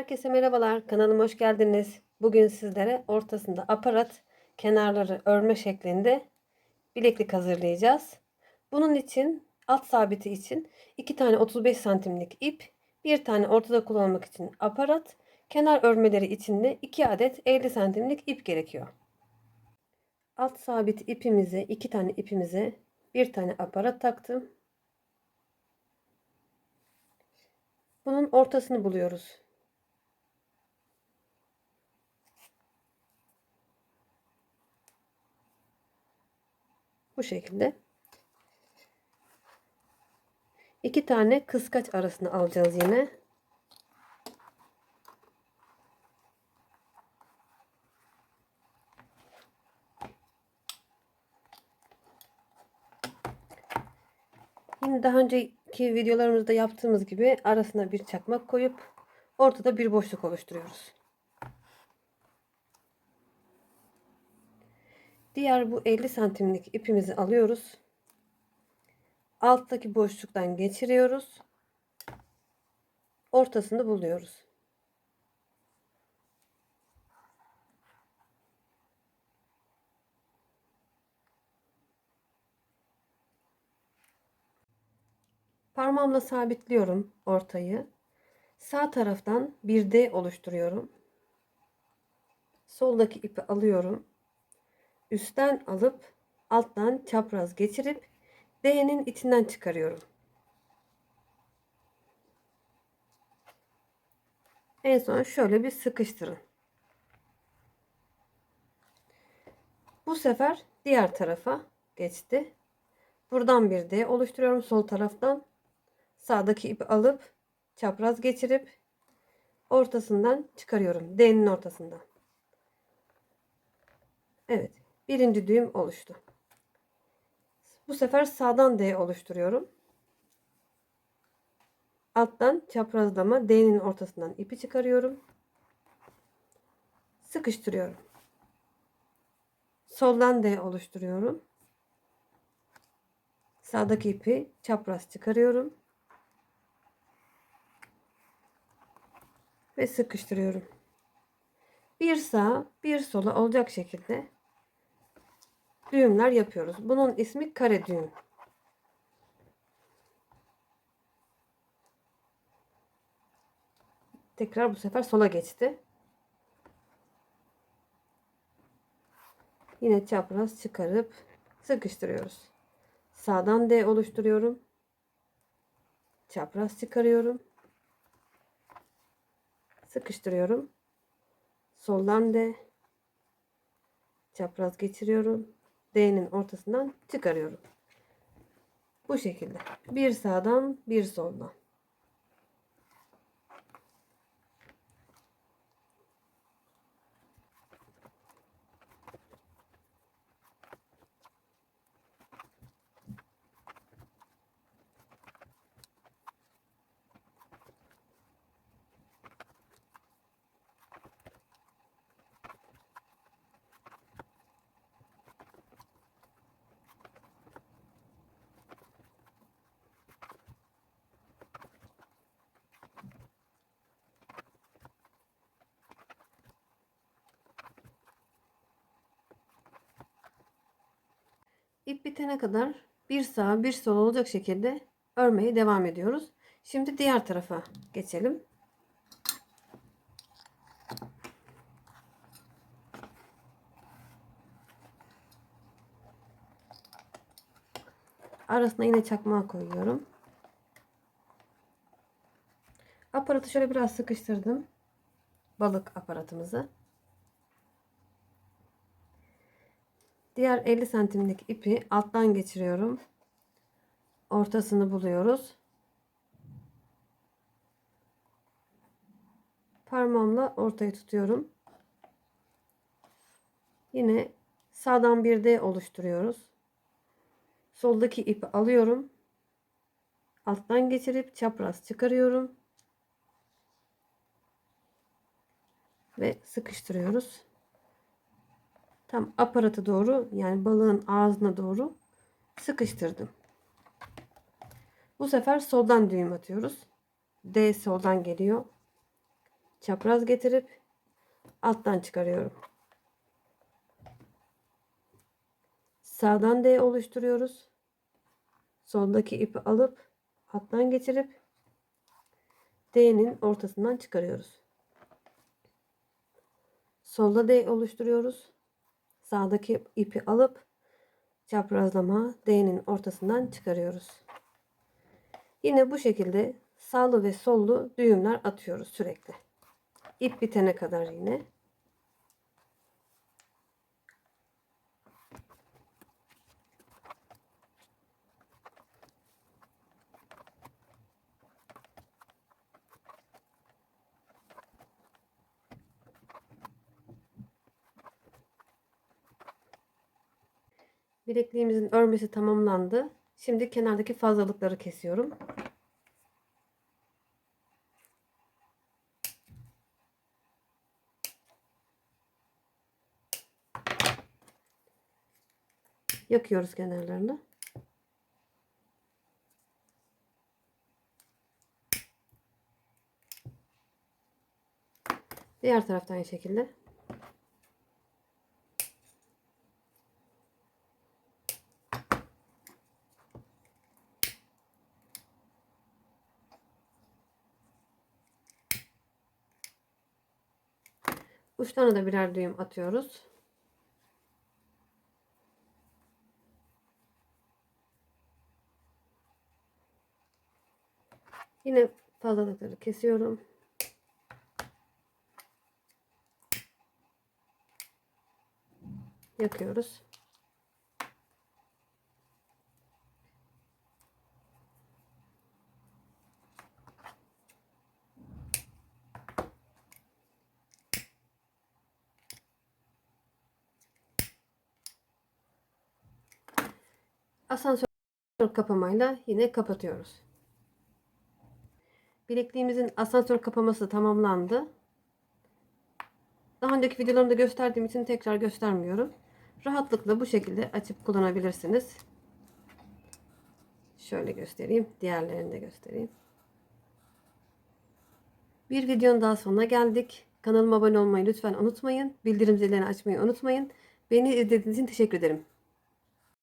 Herkese merhabalar. Kanalıma hoş geldiniz. Bugün sizlere ortasında aparat, kenarları örme şeklinde bileklik hazırlayacağız. Bunun için alt sabiti için 2 tane 35 santimlik ip, bir tane ortada kullanmak için aparat, kenar örmeleri için de 2 adet 50 santimlik ip gerekiyor. Alt sabit ipimize, 2 tane ipimize bir tane aparat taktım. Bunun ortasını buluyoruz. Bu şekilde. İki tane kıskaç arasını alacağız yine. Yine daha önceki videolarımızda yaptığımız gibi arasına bir çakmak koyup ortada bir boşluk oluşturuyoruz. Diğer bu 50 santimlik ipimizi alıyoruz. Alttaki boşluktan geçiriyoruz. Ortasını buluyoruz. Parmağımla sabitliyorum ortayı. Sağ taraftan bir D oluşturuyorum. Soldaki ipi alıyorum. Üstten alıp alttan çapraz geçirip D'nin içinden çıkarıyorum. En son şöyle bir sıkıştırın. Bu sefer diğer tarafa geçti. Buradan bir D oluşturuyorum sol taraftan. Sağdaki ipi alıp çapraz geçirip ortasından çıkarıyorum. D'nin ortasından. Evet. Birinci düğüm oluştu. Bu sefer sağdan D oluşturuyorum. Alttan çaprazlama D'nin ortasından ipi çıkarıyorum. Sıkıştırıyorum. Soldan D oluşturuyorum. Sağdaki ipi çapraz çıkarıyorum. Ve sıkıştırıyorum. Bir sağ, bir sola olacak şekilde düğümler yapıyoruz. Bunun ismi kare düğüm. Tekrar bu sefer sola geçti. Yine çapraz çıkarıp sıkıştırıyoruz. Sağdan D oluşturuyorum. Çapraz çıkarıyorum. Sıkıştırıyorum. Soldan D çapraz geçiriyorum. D'nin ortasından çıkarıyorum. Bu şekilde. Bir sağdan bir soldan. İp bitene kadar bir sağ bir sol olacak şekilde örmeye devam ediyoruz. Şimdi diğer tarafa geçelim. Arasına yine çakmağı koyuyorum. Aparatı şöyle biraz sıkıştırdım. Balık aparatımızı. Diğer 50 santimlik ipi alttan geçiriyorum. Ortasını buluyoruz. Parmağımla ortayı tutuyorum. Yine sağdan bir D oluşturuyoruz. Soldaki ipi alıyorum. Alttan geçirip çapraz çıkarıyorum. Ve sıkıştırıyoruz tam aparata doğru yani balığın ağzına doğru sıkıştırdım. Bu sefer soldan düğüm atıyoruz. D soldan geliyor. çapraz getirip alttan çıkarıyorum. Sağdan D oluşturuyoruz. Soldaki ipi alıp alttan geçirip D'nin ortasından çıkarıyoruz. Solda D oluşturuyoruz. Sağdaki ipi alıp çaprazlama D'nin ortasından çıkarıyoruz. Yine bu şekilde sağlı ve sollu düğümler atıyoruz sürekli. İp bitene kadar yine. Bilekliğimizin örmesi tamamlandı. Şimdi kenardaki fazlalıkları kesiyorum. Yakıyoruz kenarlarını. Diğer taraftan aynı şekilde. Uçlarına da birer düğüm atıyoruz. Yine fazlalıkları kesiyorum. Yakıyoruz. Asansör kapamayla yine kapatıyoruz. Bilekliğimizin asansör kapaması tamamlandı. Daha önceki videolarımda gösterdiğim için tekrar göstermiyorum. Rahatlıkla bu şekilde açıp kullanabilirsiniz. Şöyle göstereyim. Diğerlerini de göstereyim. Bir videonun daha sonuna geldik. Kanalıma abone olmayı lütfen unutmayın. Bildirim zillerini açmayı unutmayın. Beni izlediğiniz için teşekkür ederim.